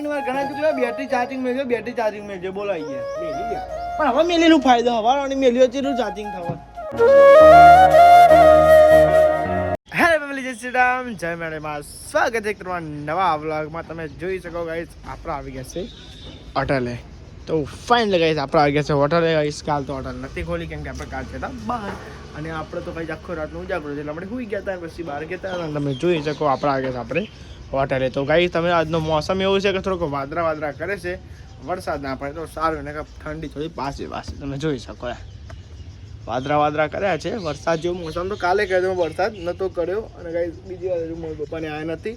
ત્રણ વાર ઘણા ચૂકલા બેટરી ચાર્જિંગ મેળજો બેટરી ચાર્જિંગ મેળજો બોલો અહીંયા મેલી ગયા. પણ હવે મેલેલું ફાયદો હવારોની મેલ્યો ચેટલું ચાર્જિંગ થવાનું હેલો ફેમિલી જય શ્રી રામ. જય મેડમ સ્વાગત છે તમારા નવા વ્લોગમાં તમે જોઈ શકો ગાઈસ આપણા આવી ગયા છે હોટલે તો ફાઇન ગાઈસ આપણે આવી ગયા છે હોટલે ગાઈસ કાલ તો હોટલ નથી ખોલી કેમ કે આપણે કાલ હતા બહાર. અને આપણે તો કઈ આખો રાતનું ઉજાગરો છે એટલે આપણે સુઈ ગયા હતા પછી બહાર ગયા હતા. તમે જોઈ શકો આપણે આવી ગયા છે આપણે હોટલે તો ગાઈ તમે આજનો મોસમ એવું છે કે થોડોક વાદરા વાદરા કરે છે. વરસાદ ના પડે તો સારું ને કે ઠંડી થોડી પાસે પાસે તમે જોઈ શકો વાદરા વાદળા કર્યા છે. વરસાદ જેવો મોસમ તો કાલે કહેતો વરસાદ નતો કર્યો. અને ગાઈ બીજી વાર હજુ પપ્પાને આવ્યા નથી.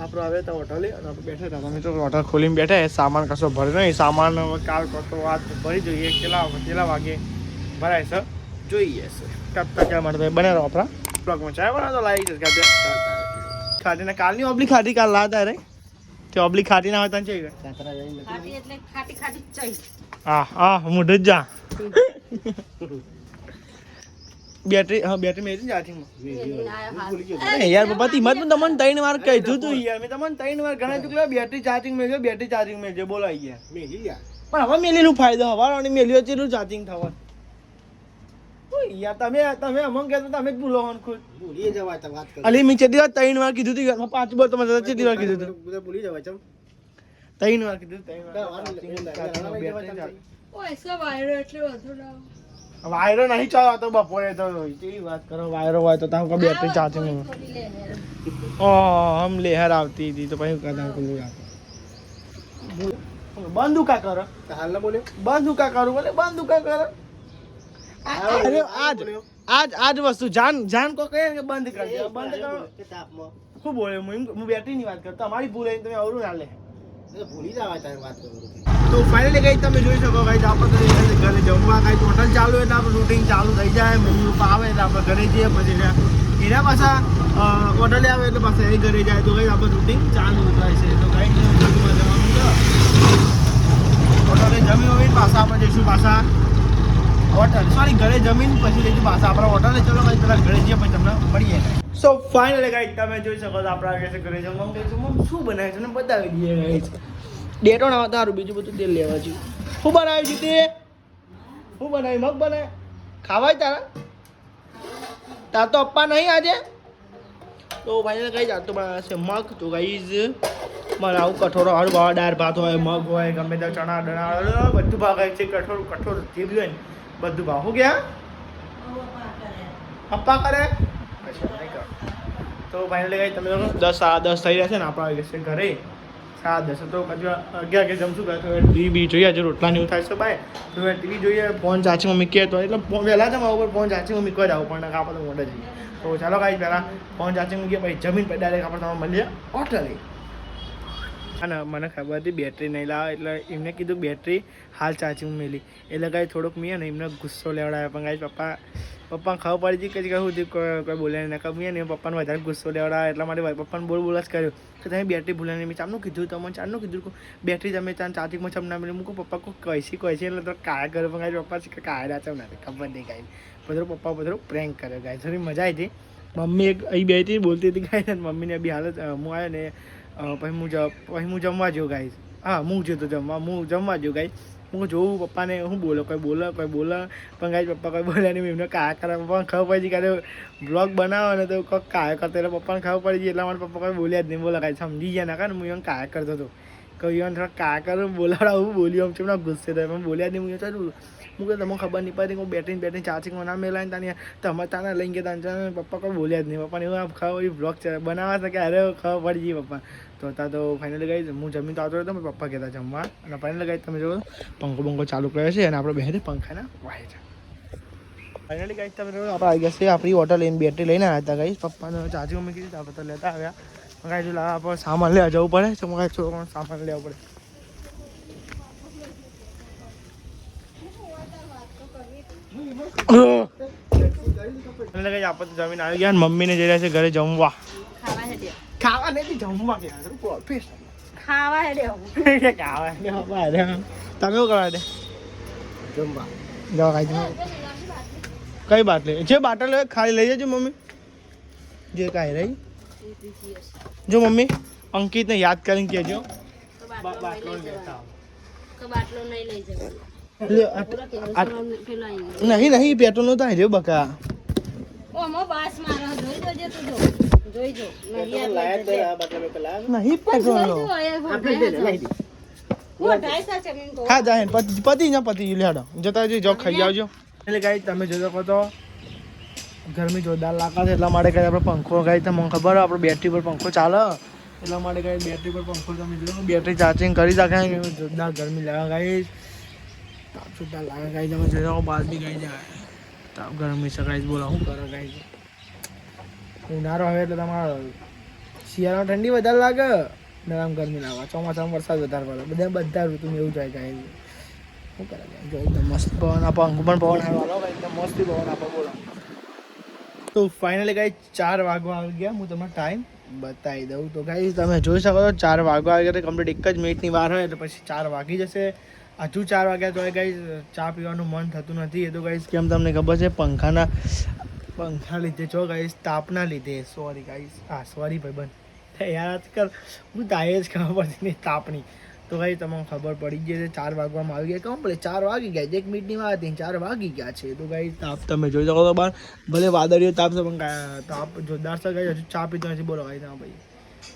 આપણે આવ્યા હતા હોટલે અને આપણે બેઠા હતા. તમે તો હોટલ ખોલીને બેઠા સામાન કશો ભર્યો નહીં. સામાન કાલ કરતો વાત ભરી જોઈએ. કેટલા કેટલા વાગે ભરાય છે? જોઈએ છે. કબ તક માટે તો બને રહો આપણા. બ્લોગમાં ચાય બનાવો તો લાવી છે ખાટીને કાલની ઓબલી ખાટી કાલ લાતા રે તે ઓબલી ખાટી ના હોય તને. ખાટી એટલે ખાટી ખાટી ચાઈ હા હા મોઢું જ જા બેટરી હા બેટરી મેરી ચાર્જિંગમાં ગયા. ગયો. અરે યાર પપ્પા પણ તમને ત્રણ વાર કીધું તું યાર મેં તમને ત્રણ વાર ઘણા ચૂકલા બેટરી ચાર્જિંગ મેળજો બેટરી ચાર્જિંગ મેળજો બોલો યાર મેલી ગયા. પણ હવે મેલેલું ફાયદો હવારોની મેલ્યો ચેટલું ચાર્જિંગ થવાનું યાર તમે તમે અમંગ કહેતો તમે જ ભૂલો ખુદ ભૂલી જવાય તો વાત કરો. અલી મેં કેટલી વાર ત્રણ વાર કીધું તું પાંચ બોલ તમે ચેતી વાર કીધું તું ભૂલી જવાય ચમ. ત્રણ વાર કીધું ત્રણ વાર વાર. ઓય વાયરો એટલે વધુ ના વાયરો નહીં ચાલો તો બપોરે તો કેવી વાત કરો વાયરો હોય તો તમે બે ત્રણ લે. ઓ હમ લહેર આવતી હતી તો પછી કદા ખુલ્લું રાખો કા કરો હાલ બોલે બોલ્યો? કા કરું બોલે બંધ કા કરો અરે આજ આજ આજ વસ્તુ. જાન જાન કો કહે કે બંધ કરી દે? બંધ કરો. શું બોલે? હું હું બેટરી ની વાત કરતો તમારી ભૂલ હોય તમે અવરું ના લે. ભૂલી જવા તારે વાત કરું તો. તો ફાઇનલી ગઈ તમે જોઈ શકો ભાઈ આપણે તો ઘરે જમવા ગાઈસ હોટલ ચાલુ એટલે આપણે રૂટિન ચાલુ થઈ જાય. મમ્મી પપ્પા આવે એટલે આપણે ઘરે જઈએ પછી એના પાછા હોટલે આવે એટલે પાછા એ ઘરે જાય. તો કંઈ આપણે રૂટિન ચાલુ થાય છે. તો છે. હોટલે જમી વમી પાછા આપણે જઈશું પાછા. હોટલ. સોરી ઘરે જમીન, પછી લઈ પાછા આપણા હોટલે ચલો ભાઈ પેલા ઘરે જઈએ, પછી તમને મળીએ. સો ફાઇનલ ગાઈસ તમે જોઈ શકો છો આપણા આગળ છે ઘરે જમવા મમ્મી, શું બનાવે છે? ને બતાવી દઈએ ગાઈસ ડેટો ના તારું બીજું બધું તેલ લેવા જોઈએ શું બનાવ્યું છે તે? શું બનાવ્યું? મગ બનાવે ખાવાય તારા? તાર તો અપ્પા નહીં આજે? તો ભાઈને કઈ જાત તો બનાવે છે મગ. તો ગાઈઝ મારે આવું કઠોરો હળવા, દાળ, ભાત હોય, મગ હોય, ગમે તે ચણા ડણા બધું ભાગાય છે. કઠોર કઠોર જે બી હોય બધું ભાવ શું ગયા પપ્પા કરે તો ફાઇનલી ગઈ તમે લોકો દસ સાડા દસ થઈ રહ્યા છે ને આપણે આવી ગયા ઘરે સાડા દસ તો હજુ અગિયાર કે જમશું તો ટીવી બી જોઈએ હજુ રોટલા એવું થાય છે ભાઈ તો ટીવી જોઈએ ફોન ચાચી મમ્મી કહે તો એટલે વહેલા જમવા ઉપર ફોન ચાચી મમ્મી કહે આવું પણ આપણે તો મોડે જઈએ તો ચાલો કાંઈ પહેલાં ફોન ચાચી મૂકીએ પછી જમીન પર ડાયરેક્ટ આપણે તમે મળીએ હોટલે અને મને ખબર હતી બેટરી નહીં લાવે, એટલે એમને કીધું બેટરી હાલ ચાર્જિંગ મેલી. એટલે કાંઈ થોડુંક મેં ને એમને ગુસ્સો લેવડાવ્યો પણ કાંઈ પપ્પા, પપ્પાને ખબર પડી હતી કે કહું કોઈ કોઈ બોલ્યા નહીં. કમી ને પપ્પાને વધારે ગુસ્સો લેવડાવ્યો એટલા માટે પપ્પાને બોલ બોલ જ કર્યો કે તમે બેટરી ભૂલે નહીં. મેં ચામનું કીધું તમે ચારનું કીધું બેટરી તમે ચાર ચાર્જિંગમાં ચમ ના મેળવી મૂકું પપ્પા કોઈ કહીશી કહીશી એટલે તો કાયા કર્યો પણ કાંઈ પપ્પા કે કાયા ચમ નથી ખબર નહીં કાંઈ. બધું પપ્પા બધું પ્રેન્ક કર્યો ગાય થોડી મજા આવી હતી. મમ્મી એક અહીં બે હતી બોલતી હતી કાંઈ મમ્મીને બી હાલત હું આવ્યો ને પછી હું પછી હું જમવા ગયો ગાઈશ હા, હું જતો જમવા. હું જમવા ગયો ગાઈશ હું જોઉં, પપ્પાને હું બોલો, કોઈ બોલો કોઈ બોલો. પણ ગાઈસ પપ્પા કોઈ બોલે નહીં, એમને કા કરે. પપ્પાને ખબર પડી કે બ્લોગ બનાવો ને તો કોઈ કાય કરતો એટલે પપ્પાને ખબર પડી ગઈ, એટલા માટે પપ્પા કોઈ બોલ્યા જ નહીં. બોલા કાંઈ સમજી ગયા ના કારણ હું એમ કાયા કરતો હતો. કહ્યું થોડા કા કરું, બોલાવડાવું. બોલ્યું આમ ચેમના ગુસ્સે થાય. પણ બોલ્યા જ નહીં. હું ચાલું હું કહું તમને ખબર નહીં પડી હું બેટરી બેટરી ચાર્જિંગમાં ના મેલાય તાની તમે તાના લઈને ગયા તાને પપ્પા કોઈ બોલ્યા જ નહીં. પપ્પાને એવું ખબર બ્લોગ બનાવવા છે કે અરે ખબર પડી ગઈ પપ્પા. તો ત્યાં તો ફાઇનલી ગઈ. હું જમીન તો આવતો હતો મારા પપ્પા કહેતા જમવા. અને ફાઇનલી ગઈ તમે જોવો પંખો બંખો ચાલુ કર્યો છે અને આપણે બેસે પંખાના વાય છે. ફાઇનલી ગાઈ તમે આપણે આવી ગયા છે આપણી હોટલ લઈને બેટરી લઈને આવ્યા હતા ગઈ. પપ્પાને ચાર્જિંગ મૂકી દીધા આપણે તો લેતા આવ્યા. કાંઈ જો આપણે સામાન લેવા જવું પડે. તો છોકરાનો સામાન લેવા પડે. એટલે કઈ આપણે તો જમીન આવી ગયા ને મમ્મીને જઈ રહ્યા છે ઘરે જમવા. ખાવા નથી જમવા ગયા ખાવા હેડે ખાવા હેડે તમે શું કરવા દે જમવા. જવા ખાઈ કઈ બાટલી? જે બાટલ ખાલી લઈ જજો મમ્મી. જે કાંઈ રહી. જો મમ્મી અંકિતને યાદ કરીને કહેજો. નહીં નહીં પેટ્રોલ નહોતા થાય બકા. ઓ મો બાસ મારો જોઈ જોજે તું જો. જોઈ નહીં. હા જાય પતિ ના પતિ લેડો જતા ખાઈ આવજો. એટલે ગાઈ તમે જોઈ શકો તો ગરમી જોરદાર લાગે છે એટલા માટે કઈ આપણે પંખો ગાય તમને ખબર આપણે બેટરી પર પંખો ચાલે. એટલા માટે કઈ બેટરી પર પંખો તમે જોયો બેટરી ચાર્જિંગ કરી શકે જોરદાર ગરમી લાગે ગાઈ જોરદાર લાગે ગાઈ તમે જોઈ શકો બહાર બી ગઈ જાય. તાપ ગરમી છે બોલો, શું કરો કાંઈ ઉનાળો આવે એટલે તમારો શિયાળામાં ઠંડી વધારે લાગે ને આમ ગરમી લાગે. ચોમાસામાં વરસાદ વધારે પડે. બધા બધા ઋતુમાં એવું જાય ગાઈ શું કરે એકદમ મસ્ત પવન આપો અંક પણ પવન હાલો એકદમ મસ્તી પવન આપો, બોલો. તો ફાઇનલી કાંઈ ચાર વાગવા આવી ગયા. હું તમને ટાઈમ બતાવી દઉં. તો ગાઈ તમે જોઈ શકો છો, ચાર વાગવા આવી ગયા. કમ્પ્લીટ એક જ મિનિટની વાર હોય, એટલે પછી ચાર વાગી જશે. હજુ ચાર વાગ્યા તો ગાઈ ચા પીવાનું મન થતું નથી. એ તો ગાઈસ કેમ તમને ખબર છે? પંખાના પંખા લીધે છો ગાઈસ તાપના લીધે. સોરી ગાઈસ હા સોરી ભાઈબંધ યાર, આજકાલ હું તાએ જ ખબર પડતી નહીં તાપની. તો ભાઈ, તમને ખબર પડી ગઈ છે, ચાર વાગવામાં આવી ગયા. કમ્પ્લીટ ચાર વાગી ગયા? એક મિનિટની વાત હતી ચાર વાગી ગયા છે. તો ગાઈ તાપ તમે જોઈ શકો તો બાર ભલે વાદળીઓ તાપ છે, પણ તાપ જોરદાર છે ગાઈ હજુ ચા પીતો નથી. બોલો ગાઈ ના ભાઈ.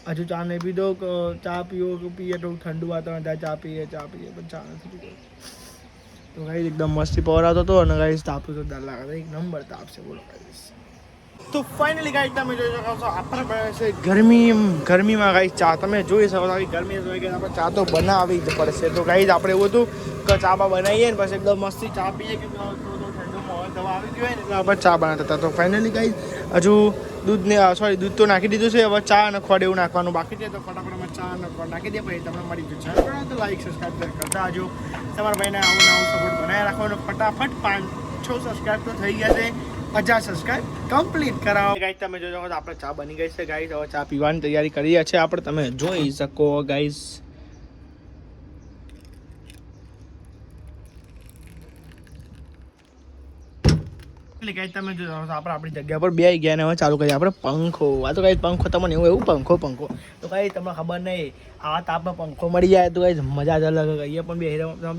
હજુ ચા નહીં પીધો ચા પીવો પીએ તો ઠંડુ વાતાવરણ થાય, ચા પીએ ચા પીએ, પણ ચા નથી પીધો તો ગાઈ એકદમ મસ્તી પવર આવતો હતો અને ગાઈ તાપ તો જોરદાર લાગે એક નંબર તાપ છે, બોલો ગાઈસ તો ફાઇનલી ગાઈ તમે જોઈ શકો છો, આપણે છે ગરમી ગરમીમાં ગાઈ ચા તમે જોઈ શકો આવી ગરમી જોઈ ગઈ આપણે ચા તો બનાવવી જ પડશે. તો ગાઈ આપણે એવું હતું કે ચા બા બનાવીએ ને પછી એકદમ મસ્તી ચા પીએ કે ઠંડુ પવન દવા આવી ગયો હોય ને, એટલે આપણે ચા બનાવતા હતા. તો ફાઇનલી ગાઈ હજુ દૂધને સોરી દૂધ તો નાખી દીધું છે, હવે ચા અને ખોડ એવું નાખવાનું બાકી છે. તો ફટાફટ અમે ચા અને ખોડ નાખી દે પછી તમને મળી જશે. તો લાઈક સબસ્ક્રાઈબ કરતા આવજો તમારા ભાઈને આવું નવું સપોર્ટ બનાવી રાખવાનો. ફટાફટ પાંચ, છ સબસ્ક્રાઈબ તો થઈ ગયા છે. હજાર સબસ્ક્રાઈબ કમ્પ્લીટ કરાવો. ગાઈસ તમે જોજો આપણે ચા બની ગઈ છે ગાઈસ હવે ચા પીવાની તૈયારી કરી છે આપણે. તમે જોઈ શકો ગાઈસ એટલે કઈ તમે જો આપણે આપણી જગ્યા પર બે ગયા ને હવે ચાલુ કરીએ. આપણે પંખો. આ તો કઈ પંખો તમને એવું એવું પંખો પંખો. તો કઈ તમને ખબર નહીં. આ તાપમાં પંખો મળી જાય તો કઈ મજા જ અલગ કહીએ પણ બે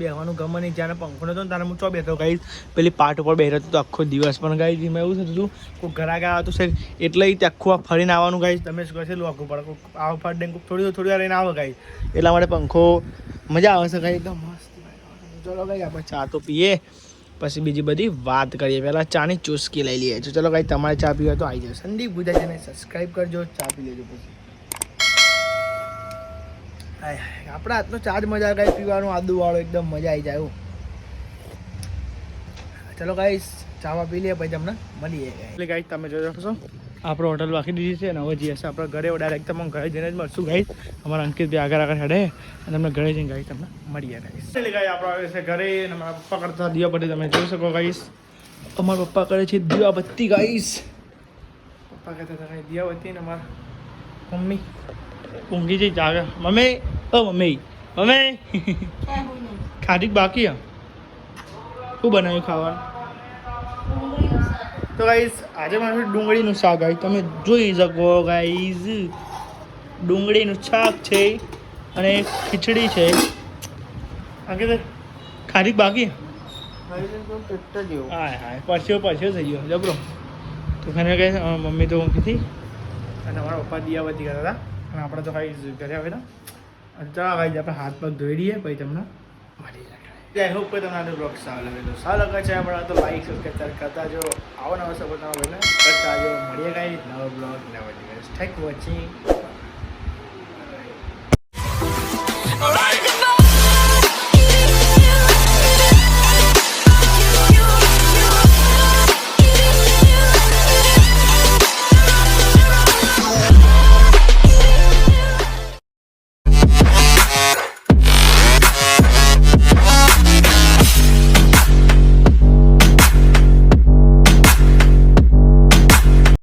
બેહવાનું ગમે નહીં. જ્યારે પંખો નતો ને ત્યારે હું ચો બેઠો ગાઈસ. પેલી પાટ ઉપર બેહતો તો આખો દિવસ પણ ગાઈસ મેં એવું થતું હતું. કોઈ ઘરા ગયા હતું છે એટલે તે આખું આ ફરીને આવવાનું ગાઈશ તમે શું કહેશે આખું પડે કોક આવ ફરીને થોડી થોડી વાર રહીને આવે ગાઈસ. એટલા માટે પંખો મજા આવે છે કઈ એકદમ મસ્ત. ચલો ગઈ આપણે ચા તો પીએ. પછી બીજી બધી વાત કરીએ. પહેલાં ચાની ચુસ્કી લઈ લઈએ. છીએ ચલો કાંઈ તમારે ચા પીવા તો આવી જાઓ સંદીપ ગુજરાતીને સબસ્ક્રાઈબ કરજો, ચા પી લેજો પછી. આપણા હાથનો ચા જ મજા કાંઈ પીવાનું આદુવાળો એકદમ મજા આવી જાય ચલો કાંઈ ચાવા પી લઈએ પછી તમને મળીએ. એટલે કાંઈ તમે જોજો છો. આપણે હોટલ બાકી દીધી છે અને હવે જઈએ છીએ આપણે ઘરે. ડાયરેક્ટ તમને ઘરે જઈને જ મળશું ગાઈસ અમારા અંકિત આગળ આગળ હેડે અને તમને ઘરે જઈને ગાઈ તમને મળીએ ગાઈસ એટલે ગાઈ આપણે આવે છે ઘરે અને મારા પપ્પા કરતા દિવાબત્તી તમે જોઈ શકો ગાઈસ અમારા પપ્પા કરે છે દિવાબત્તી ગાઈસ પપ્પા કરતા હતા દિવાબત્તી અને અમારા મમ્મી. ઊંઘી જઈ જાગે મમ્મી ઓ મમ્મી. મમ્મી. ખાધી બાકી? હા શું બનાવ્યું ખાવાનું. તો ગાઈઝ આજે મારે ડુંગળીનું શાક આવી. તમે જોઈ શકો ગાઈઝ ડુંગળીનું શાક છે અને ખીચડી છે. આગળ ખારી બાકી? હાય હા પરસ્યો પરસ્યો થઈ ગયો. જબરો. તો ખાને કહે મમ્મી તો હતી. અને અમારા પપ્પા દિયાબત્તી કરતા હતા. અને આપણે તો ખાઈ ઘરે આવે ને ચાલો ગાઈસ આપણે હાથ પગ ધોઈ દઈએ પછી તમને મળી જાય આઈ હોપ કે તમને આનો બ્લોગ સારો લાગે તો સારો લાગે છે આપણે તો લાઈક સબસ્ક્રાઈબ કરતા જો આવો નવો સપોર્ટ ના બને કરતા જો મળીએ ગાઈસ નવો બ્લોગ નવો દિવસ. Thank watching